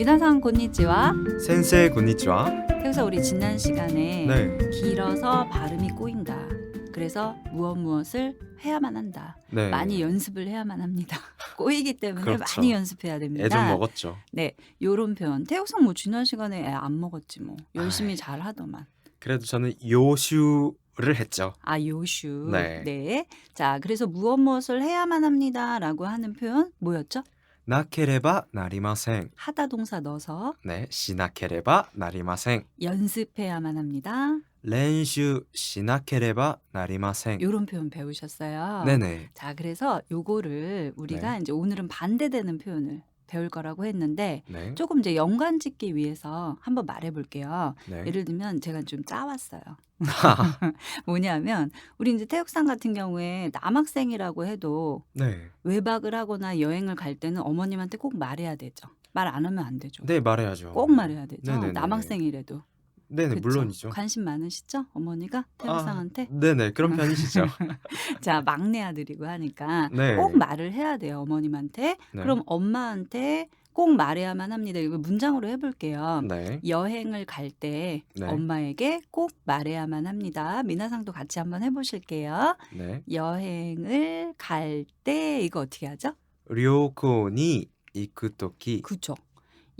미나상 곤니치와 센세 곤니치와 태우사 우리 지난 시간에 네. 길어서 발음이 꼬인다. 그래서 무엇 무엇을 해야만 한다. 네. 많이 연습을 해야만 합니다. 꼬이기 때문에 그렇죠. 많이 연습해야 됩니다. 애 좀 먹었죠. 네, 요런 표현. 태우성 뭐 지난 시간에 애 안 먹었지 뭐 열심히 잘 하더만. 그래도 저는 요슈 를 했죠. 아 요슈. 네. 네. 자, 그래서 무엇 무엇을 해야만 합니다라고 하는 표현 뭐였죠? 나케레바 나리마생. 하다 동사 넣어서 네, 시나케레바 나리마생. 연습해야만 합니다. 렌슈 시나케레바 나리마생. 요런 표현 배우셨어요. 네네. 자, 그래서 요거를 우리가 네. 이제 오늘은 반대되는 표현을 배울 거라고 했는데 네. 조금 이제 연관 짓기 위해서 한번 말해 볼게요. 네. 예를 들면 제가 좀 짜왔어요. 뭐냐면 우리 이제 태국상 같은 경우에 남학생이라고 해도 네. 외박을 하거나 여행을 갈 때는 어머님한테 꼭 말해야 되죠. 말 안 하면 안 되죠. 네, 말해야죠. 꼭 말해야 되죠. 네네네네. 남학생이라도. 네네 그쵸? 물론이죠. 관심 많으시죠? 어머니가 태우상한테? 아, 네네 그런 편이시죠. 자 막내 아들이고 하니까 네. 꼭 말을 해야 돼요 어머님한테. 네. 그럼 엄마한테 꼭 말해야만 합니다. 이거 문장으로 해볼게요. 네. 여행을 갈 때 네. 엄마에게 꼭 말해야만 합니다. 미나상도 같이 한번 해보실게요. 네. 여행을 갈 때 이거 어떻게 하죠? 료코니 이쿠토키. 그죠.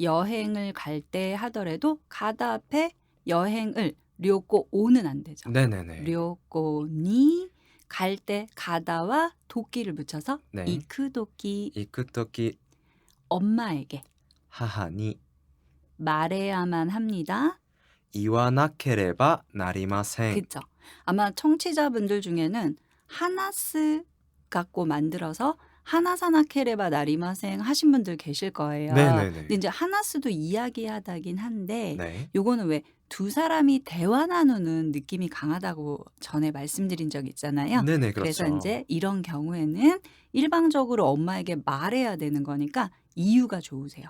여행을 갈 때 하더라도 가다 앞에 여행을 료고 오는 안 되죠. 네네네. 료꼬니 갈 때 가다와 도끼를 붙여서 네. 이크도끼 이크도끼 엄마에게 하하니 말해야만 합니다. 이와나케레바 나리마생. 그죠. 아마 청취자분들 중에는 하나스 갖고 만들어서 하나사나케레바 나리마생 하신 분들 계실 거예요. 네네네. 근데 이제 하나스도 이야기하다긴 한데 네. 요거는 왜 두 사람이 대화 나누는 느낌이 강하다고 전에 말씀드린 적 있잖아요. 네네, 그래서 그렇죠. 이제 이런 경우에는 일방적으로 엄마에게 말해야 되는 거니까 이유가 좋으세요.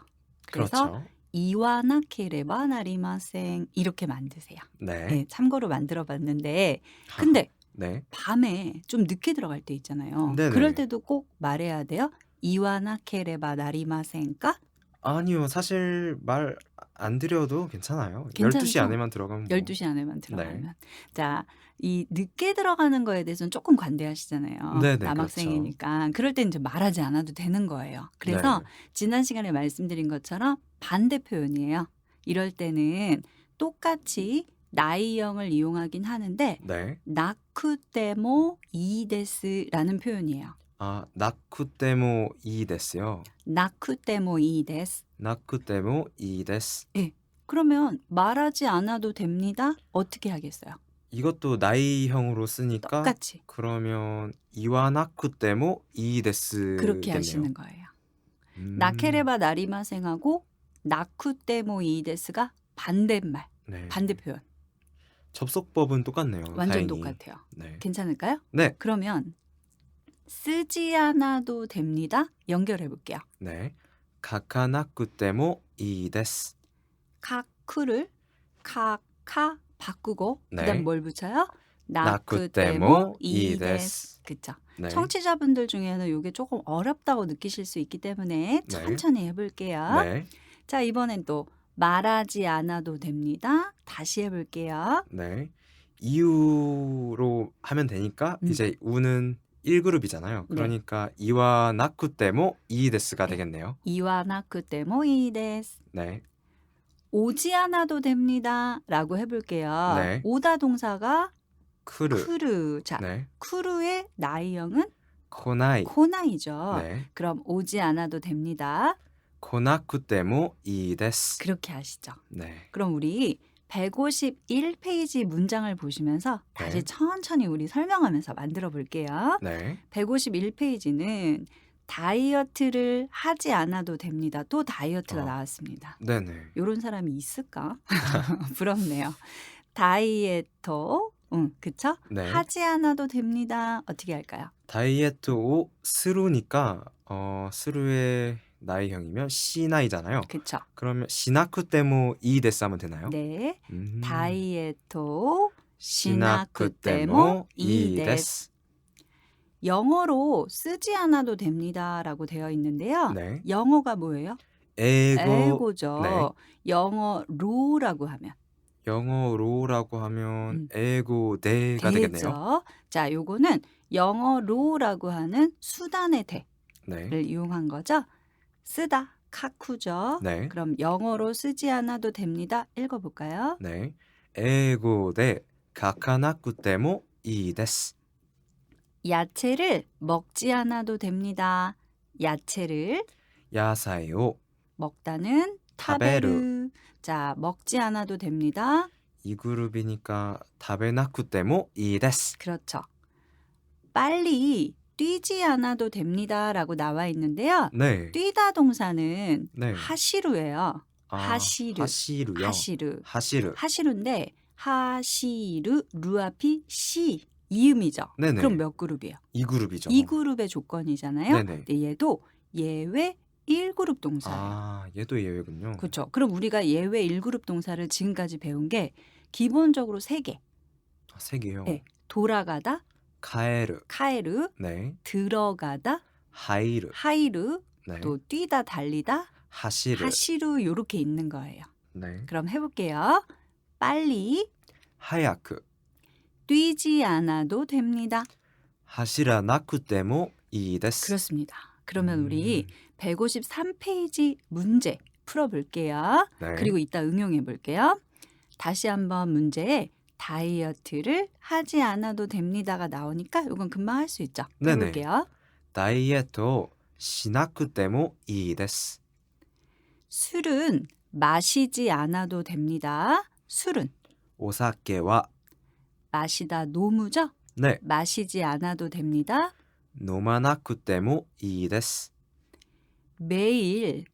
그래서 그렇죠. 이와 나 케레바 나리마생 이렇게 만드세요. 네. 네, 참고로 만들어 봤는데 근데 네. 밤에 좀 늦게 들어갈 때 있잖아요. 네네. 그럴 때도 꼭 말해야 돼요. 이와 나 케레바 나리마생까? 아니요, 사실 말 안 드려도 괜찮아요. 괜찮죠? 12시 안에만 들어가면 뭐. 12시 안에만 네. 들어가면. 자, 이 늦게 들어가는 거에 대해서는 조금 관대하시잖아요. 네네, 남학생이니까. 그럴 땐 이제 말하지 않아도 되는 거예요. 그래서 네. 지난 시간에 말씀드린 것처럼 반대 표현이에요. 이럴 때는 똑같이 나이형을 이용하긴 하는데 네. 나쿠테모 이데스라는 표현이에요. 아, なくてもいいですよ. 나쿠테모 이데스. なくてもいいです. 그러면 말하지 않아도 됩니다. 어떻게 하겠어요? 이것도 나이형으로 쓰니까 똑같이 그러면 言わなくてもいいです 그렇게 겠네요. 하시는 거예요. 음. 나케레바 나리마생하고 나쿠테모 이데스가 반대말, 네. 반대 표현. 접속법은 똑같네요. 완전 다행히. 똑같아요. 네. 괜찮을까요? 네. 그러면 쓰지 않아도 됩니다. 연결해 볼게요. 네. 가카나쿠테모 이데스. 가쿠를 가카 바꾸고 네. 그다음 뭘 붙여요? 나쿠테모 이데스. 그쵸. 네. 청취자분들 중에는 이게 조금 어렵다고 느끼실 수 있기 때문에 네. 천천히 해볼게요. 네. 자 이번엔 또 말하지 않아도 됩니다. 다시 해볼게요. 네. 이유로 하면 되니까 음. 이제 우는 1그룹이잖아요. 네. 그러니까 이와 나쿠 때모 이데스가 네. 되겠네요. 이와나쿠테모 이데스. 네. 오지 않아도 됩니다 라고 해볼게요. 네. 오다 동사가. 쿠르. 자, 네. 쿠르의 나이형은 코나이. 코나이죠. 네. 그럼 오지 않아도 됩니다. 코나쿠 때모 이데스. 그렇게 하시죠. 네. 그럼 우리 151페이지 문장을 보시면서 다시 네. 천천히 우리 설명하면서 만들어 볼게요. 네. 151페이지는 다이어트를 하지 않아도 됩니다. 또 다이어트가 어. 나왔습니다. 네네. 이런 사람이 있을까? 부럽네요. 다이에터, 응, 그쵸? 네. 하지 않아도 됩니다. 어떻게 할까요? 다이어트 오 스루니까 어 스루의 나이형이면 시 나이잖아요. 그쵸? 그러면 시나쿠 때모 이 데스 하면 되나요? 네. 음. 다이에토 시나쿠 때모 이데스. 이데스. 영어로 쓰지 않아도 됩니다라고 되어 있는데요. 네. 영어가 뭐예요? 에고 에고죠. 네. 영어 로라고 하면 영어 로라고 하면 음. 에고 대가 되겠네요. 자, 요거는 영어 로라고 하는 수단의 대를 네. 이용한 거죠. 쓰다 카쿠죠. 네. 그럼 영어로 쓰지 않아도 됩니다. 읽어볼까요? 네. 데스. 야채를 먹지 않아도 됩니다. 야채를 야사이오 먹다는 타베르. 타베르. 자, 먹지 않아도 됩니다. 이 그룹이니까 데스. 그렇죠. 빨리 뛰지 않아도 됩니다라고 나와 있는데요. 네. 뛰다 동사는 네. 하시루예요. 아, 하시르. 하시루요. 하시루. 하시르. 하시루인데 하시루 루 앞이 시 이음이죠. 네네. 그럼 몇 그룹이에요? 이 그룹이죠. 이 그룹의 조건이잖아요. 네네. 근데 얘도 예외 1그룹 동사예요. 아, 얘도 예외군요. 그렇죠. 그럼 우리가 예외 1그룹 동사를 지금까지 배운 게 기본적으로 세 개. 아, 세 개요. 네. 돌아가다, 카에르. 카에르, 네. 들어가다, 하이르. 하이르, 네. 또 뛰다, 달리다, 하시르. 하시루 요렇게 있는 거예요. 네. 그럼 해볼게요. 빨리 하야크. 뛰지 않아도 됩니다. 하시라 나쿠테모 이 데스. 그렇습니다. 그러면 음, 우리 153페이지 문제 풀어볼게요. 네. 그리고 이따 응용해 볼게요. 다시 한번 문제에 다이어트를 하지 않아도 됩니다가 나오니까 이건 금방 할 수 있죠. 네네. 해볼게요. ダイエットをしなくてもいいです。 술은 마시지 않아도 됩니다. 술은 お酒は 마시다 노무죠? ね、 마시지 않아도 됩니다. 飲まなくてもいいです。 매일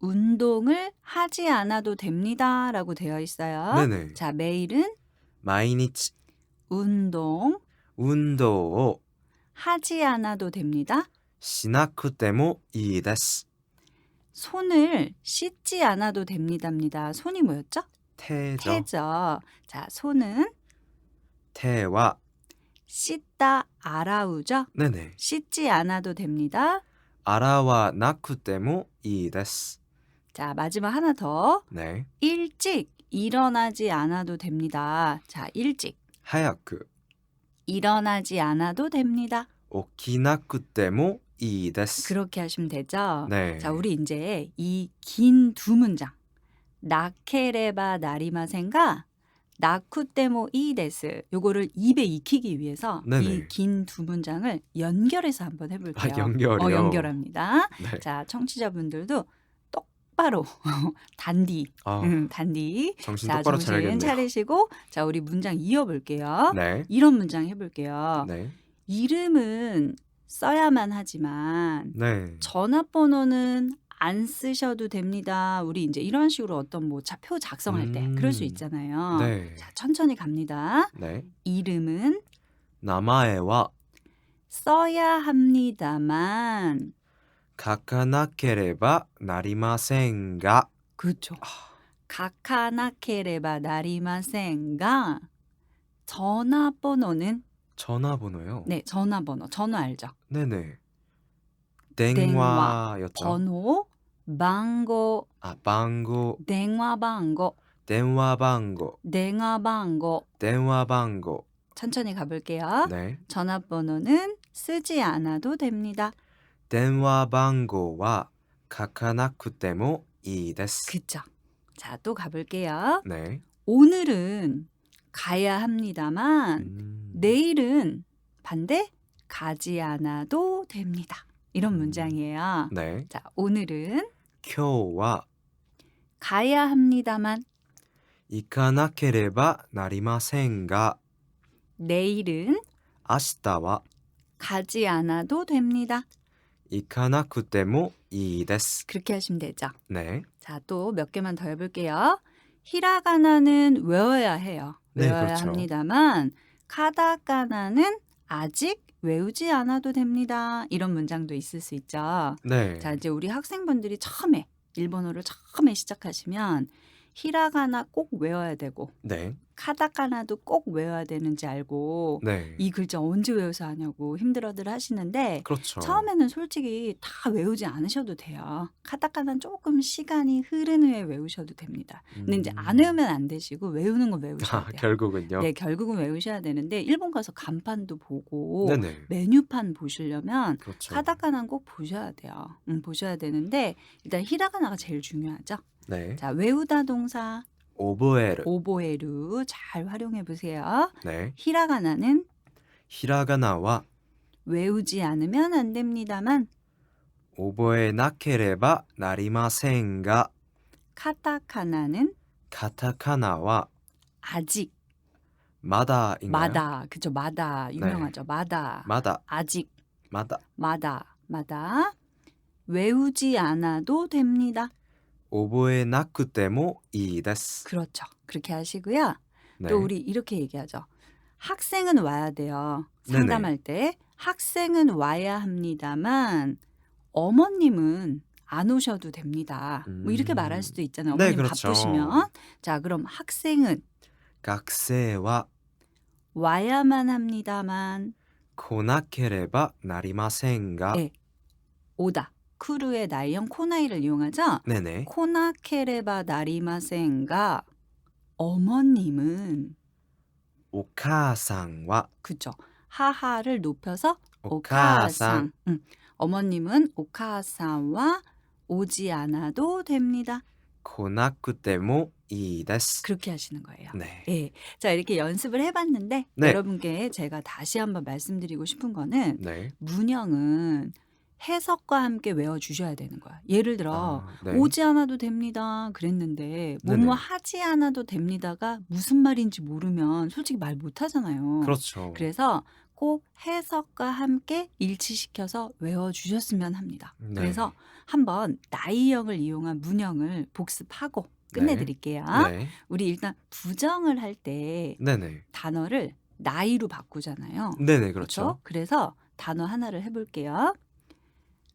운동을 하지 않아도 됩니다라고 되어 있어요. ねね、 자, 매일은 毎日 운동 運動を 하지 않아도 됩니다. しなくてもいいです。 손을 씻지 않아도 됩니다입니다. 손이 뭐였죠? 手じょ 태죠. 자, 손은 手は 씻다 아라우죠. ねね、 씻지 않아도 됩니다. 洗わなくてもいいです。 자, 마지막 하나 더. ね、 일찍 일어나지 않아도 됩니다. 자, 일찍 早く 일어나지 않아도 됩니다. 起きなくてもいいです。 그렇게 하시면 되죠. 네. 자, 우리 이제 이 긴 두 문장. 나케레바 나리마센가 나쿠테모 이데스. 요거를 입에 익히기 위해서 네네. 이 긴 두 문장을 연결해서 한번 아, 해볼게요. 연결이요. 어, 연결합니다. 네. 자, 청취자분들도 똑바로 단디, 아, 음, 단디. 정신 자, 똑바로 정신 차려야겠네요. 차리시고 자 우리 문장 이어볼게요. 네. 이런 문장 해볼게요. 네. 이름은 써야만 하지만 네. 전화번호는 안 쓰셔도 됩니다. 우리 이제 이런 식으로 어떤 뭐 표 작성할 때 음, 그럴 수 있잖아요. 네. 자 천천히 갑니다. 네. 이름은 남아에와 써야 합니다만 가카나케레바 나리마센가. 그렇죠. 아. 가카나케레바 나리마센가 전화번호는 전화번호요. 네, 전화번호. 전화 알죠? 네네. 댕화였죠. 번호, 방고, 아 방고, 댕화 방고, 댕화 방고, 댕화 방고, 댕화 방고. 천천히 가볼게요. 네. 전화번호는 쓰지 않아도 됩니다. 電話番号は書かなくてもいいです. 그쵸? 자, 또 가볼게요. 네. 오늘은 가야 합니다만 음, 내일은 반대 가지 않아도 됩니다. 이런 음. 문장이에요. 네. 자, 오늘은 今日は 가야 합니다만 行かなければなりませんが 내일은 明日は 가지 않아도 됩니다. 이카나쿠데모 이데스. 그렇게 하시면 되죠. 네. 자, 또 몇 개만 더 해볼게요. 히라가나는 외워야 해요. 네, 외워야 그렇죠. 합니다만 카다가나는 아직 외우지 않아도 됩니다. 이런 문장도 있을 수 있죠. 네. 자, 이제 우리 학생분들이 처음에 일본어를 처음에 시작하시면 히라가나 꼭 외워야 되고 네. 카타카나도 꼭 외워야 되는지 알고 네. 이 글자 언제 외워서 하냐고 힘들어들 하시는데 그렇죠. 처음에는 솔직히 다 외우지 않으셔도 돼요. 카타카나는 조금 시간이 흐른 후에 외우셔도 됩니다. 근데 이제 안 음. 외우면 안 되시고 외우는 건 외우셔야 아, 돼요. 결국은요. 네, 결국은 외우셔야 되는데 일본 가서 간판도 보고 네네. 메뉴판 보시려면 그렇죠. 카타카나는 꼭 보셔야 돼요. 음, 보셔야 되는데 일단 히라가나가 제일 중요하죠. 네. 자, 외우다 동사 오보에르. 오보에루 잘 활용해 보세요. 네. 히라가나는 히라가나와 외우지 않으면 안 됩니다만 오보에 나케레바 나리마센가. 카타카나는 카타카나와 아직. 마다인가요? 마다. 그죠 마다. 네. 유명하죠. 마다. 마다. 아직. 마다. 마다. 마다. 외우지 않아도 됩니다. 오보에 나쿠테모 이이데스. 그렇죠. 그렇게 하시고요. 네. 또 우리 이렇게 얘기하죠. 학생은 와야 돼요. 네, 네. 상담할 네네. 때 학생은 와야 합니다만 어머님은 안 오셔도 됩니다. 음. 뭐 이렇게 음. 말할 수도 있잖아요. 네, 어머님 네, 그렇죠. 바쁘시면 자 그럼 학생은 학생와 와야만 합니다만 고나케레바 나리마센가 네. 오다 쿠르의 나이형 코나이를 이용하죠. 네네. 코나케레바 나리마센가 어머님은 오카상와 그죠 하하를 높여서 오카상. 오카상 음. 어머님은 오카상와 오지 않아도 됩니다. 고나쿠테모 이데스. 그렇게 하시는 거예요. 네. 예. 자, 이렇게 연습을 해봤는데 네. 여러분께 제가 다시 한번 말씀드리고 싶은 거는 네. 문형은 해석과 함께 외워 주셔야 되는 거야. 예를 들어 아, 네. 오지 않아도 됩니다. 그랬는데 네네. 뭐뭐 하지 않아도 됩니다가 무슨 말인지 모르면 솔직히 말 못 하잖아요. 그렇죠. 그래서 꼭 해석과 함께 일치시켜서 외워 주셨으면 합니다. 네. 그래서 한번 나이형을 이용한 문형을 복습하고 끝내 드릴게요. 네. 우리 일단 부정을 할 때. 단어를 나이로 바꾸잖아요. 네네, 그렇죠? 그렇죠. 그래서 단어 하나를 해볼게요.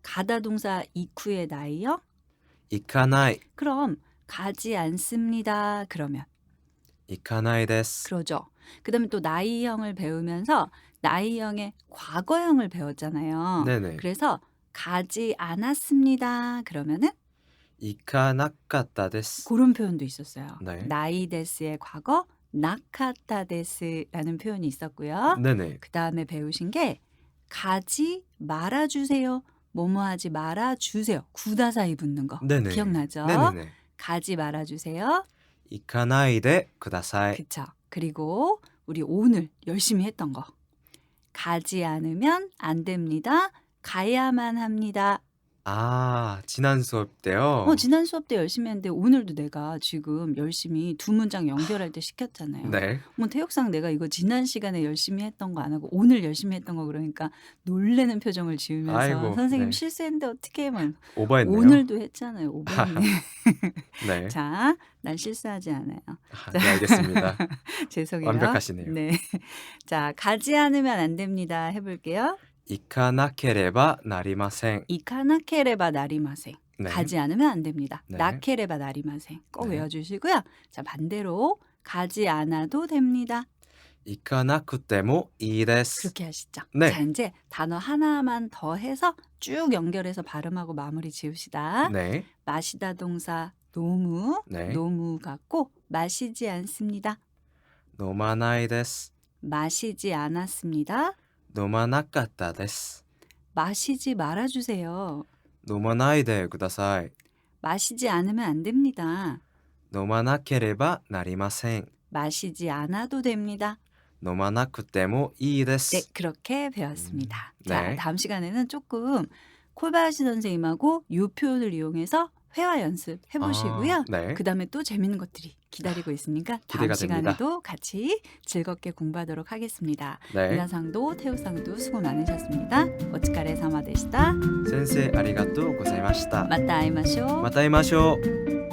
가다 동사 이쿠의 나이요? 이카나이. 그럼 가지 않습니다. 그러면 이카나이 데스. 그러죠. 그다음에 또 나이형을 배우면서 나이형의 과거형을 배웠잖아요. 네네. 그래서 가지 않았습니다. 그러면은 이카나카타 데스. 그런 표현도 있었어요. 네. 나이 데스의 과거 나카타 데스라는 표현이 있었고요. 네네. 그다음에 배우신 게 가지 말아 주세요. 뭐뭐하지 말아 주세요. 구다 사이 붙는 거 네네. 기억나죠? 네네네. 가지 말아 주세요. 이카나이데 쿠다사이. 그쵸. 그리고 우리 오늘 열심히 했던 거 가지 않으면 안 됩니다. 가야만 합니다. 아, 지난 수업 때요. 어, 지난 수업 때 열심히 했는데 오늘도 내가 지금 열심히 두 문장 연결할 때 시켰잖아요. 네. 뭐 태육상 내가 이거 지난 시간에 열심히 했던 거 안 하고 오늘 열심히 했던 거 그러니까 놀래는 표정을 지으면서 아이고, 선생님 네. 실수했는데 어떻게 막 오버했네요. 오늘도 했잖아요. 오버했네. 네. 자, 난 실수하지 않아요. 아, 네, 알겠습니다. 죄송해요. 완벽하시네요. 네. 자, 가지 않으면 안 됩니다. 해볼게요. 이카나케레바 나리마생. 이카나케레바 나리마생. 네. 가지 않으면 안 됩니다. 네. 나케레바 나리마생. 꼭 네. 외워주시고요. 자 반대로 가지 않아도 됩니다. 이카나쿠테모 이레스. 그렇게 하시죠. 네. 자 이제 단어 하나만 더 해서 쭉 연결해서 발음하고 마무리 지읍시다. 네. 마시다 동사 노무. 네. 너무 같고 마시지 않습니다. 노마나이데스. 마시지 않았습니다. 飲まなかったです. 마시지 말아주세요. 飲まないでください. 마시지 않으면 안 됩니다. 飲まなければなりません. 마시지 않아도 됩니다. 飲まなくてもいいで 네, す. 그렇게 배웠습니다. 음, 자, 네. 다음 시간에는 조금 콜바야시 선생님하고 이 표현을 이용해서 회화 연습 해보시고요. 아, 네. 그 다음에 또 재밌는 것들이 기다리고 있으니까 아, 다음 시간에도 됩니다. 같이 즐겁게 공부하도록 하겠습니다. 네. 미나상도 태우상도 수고 많으셨습니다. 오츠카레 사마 데시다. 센세 아리가또 고자이마시다. 마타 아이마쇼. 마타 아이마쇼.